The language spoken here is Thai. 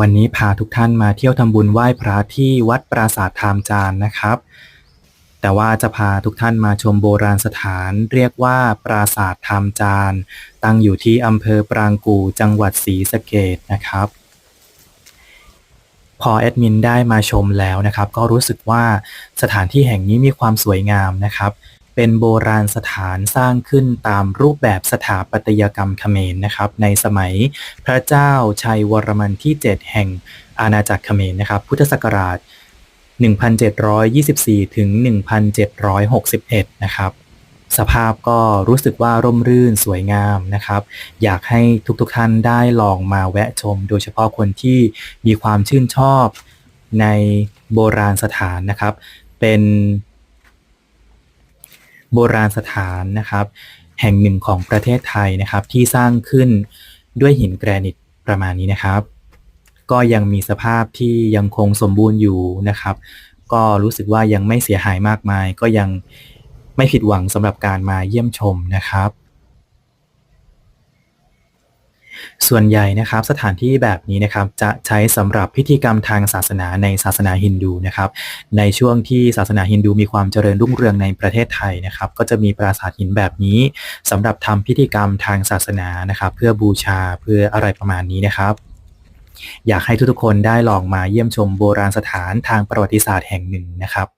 วันนี้พาทุกท่านมาเที่ยวทำบุญไหว้พระที่วัดปราสาทธามจานนะครับ แต่ว่าจะพาทุกท่านมาชมโบราณสถาน เรียกว่าปราสาทธามจาน ตั้งอยู่ที่อำเภอปรางกู่จังหวัดศรีสะเกษนะครับ พอแอดมินได้มาชมแล้วนะครับ ก็รู้สึกว่าสถานที่แห่งนี้มีความสวยงามนะครับ เป็นโบราณสถานสร้างขึ้นตามรูปแบบสถาปัตยกรรมเขมรนะครับ ในสมัยพระเจ้าชัยวรมันที่ 7 แห่งอาณาจักรเขมรนะครับ พุทธศักราช 1724 ถึง 1761 นะครับ สภาพก็รู้สึกว่าร่มรื่นสวยงามนะครับ อยากให้ทุกๆท่านได้ลองมาแวะชม โดยเฉพาะคนที่มีความชื่นชอบในโบราณสถานนะครับ เป็น โบราณสถานนะครับ แห่งหนึ่งของประเทศไทยนะครับ ที่สร้างขึ้นด้วยหินแกรนิตประมาณนี้นะครับ ก็ยังมีสภาพที่ยังคงสมบูรณ์อยู่นะครับ ก็รู้สึกว่ายังไม่เสียหายมากมาย ก็ยังไม่ผิดหวังสำหรับการมาเยี่ยมชมนะครับ ส่วนใหญ่นะครับสถานที่แบบนี้นะครับจะใช้สำหรับพิธีกรรมทางศาสนาในศาสนาฮินดูนะครับในช่วงที่ศาสนาฮินดูมีความเจริญรุ่งเรืองในประเทศไทยนะครับก็จะมีปราสาทหินแบบนี้สำหรับทำพิธีกรรมทางศาสนานะครับเพื่อบูชาเพื่ออะไรประมาณนี้นะครับอยากให้ทุกๆคนได้ลองมาเยี่ยมชมโบราณสถานทางประวัติศาสตร์แห่งหนึ่งนะครับ